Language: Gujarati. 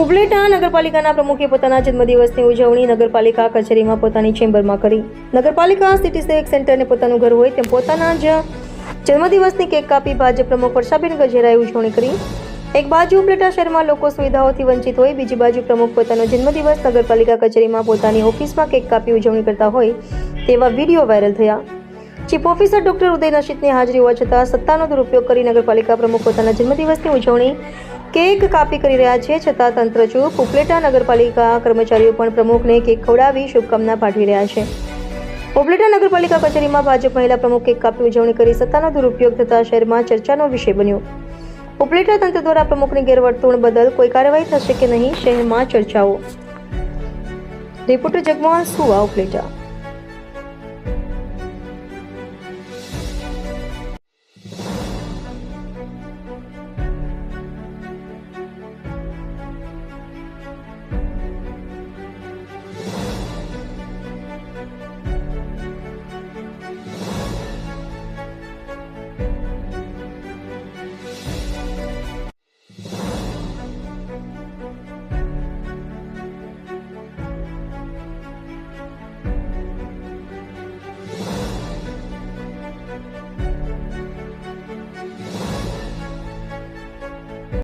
ઉબલેટા નગરપાલિકાના પ્રમુખે પોતાના જન્મદિવસની ઉજવણી નગરપાલિકા કચેરીમાં પોતાની ચેમ્બરમાં કરી. નગરપાલિકા સિટી સેવિક સેન્ટરને પોતાનું ઘર હોય તેમ પોતાના જ જન્મદિવસની કેક કાપી ભાજપ પ્રમુખ વર્ષાબેન ગજેરાએ ઉજવણી કરી. એક બાજુ ઉપલેટા શહેરમાં લોકો સુવિધાઓથી વંચિત હોય, બીજી બાજુ પ્રમુખ પોતાનો જન્મદિવસ નગરપાલિકા કચેરીમાં પોતાની ઓફિસમાં કેક કાપી ઉજવણી કરતા હોય તેવા વીડિયો વાયરલ થયા. ચીફ ઓફિસર ડોક્ટર ઉદય નશીતની હાજરી હોવા છતાં સત્તાનો દુરુપયોગ કરી નગરપાલિકા પ્રમુખ પોતાના જન્મદિવસની ઉજવણી કેક કાપી કરી રહ્યા છે, છતાં તંત્ર ચૂપ. ઉપલેટા નગરપાલિકા કર્મચારીઓ પણ પ્રમુખને કેક ખવડાવી શુભકામના પાઠવી રહ્યા છે. ઉપલેટા નગરપાલિકા કચેરીમાં ભાજપ મહિલા પ્રમુખ કેક કાપી ઉજવણી કરી સત્તાનો દુરુપયોગ થતા શહેરમાં ચર્ચાનો વિષય બન્યો. ઉપલેટા તંત્ર દ્વારા પ્રમુખની ગેરવર્તણૂક બદલ કોઈ કાર્યવાહી થશે કે નહીં, શહેરમાં ચર્ચાઓ. રિપોર્ટર જગમોહન સુવા ઉપલેટા.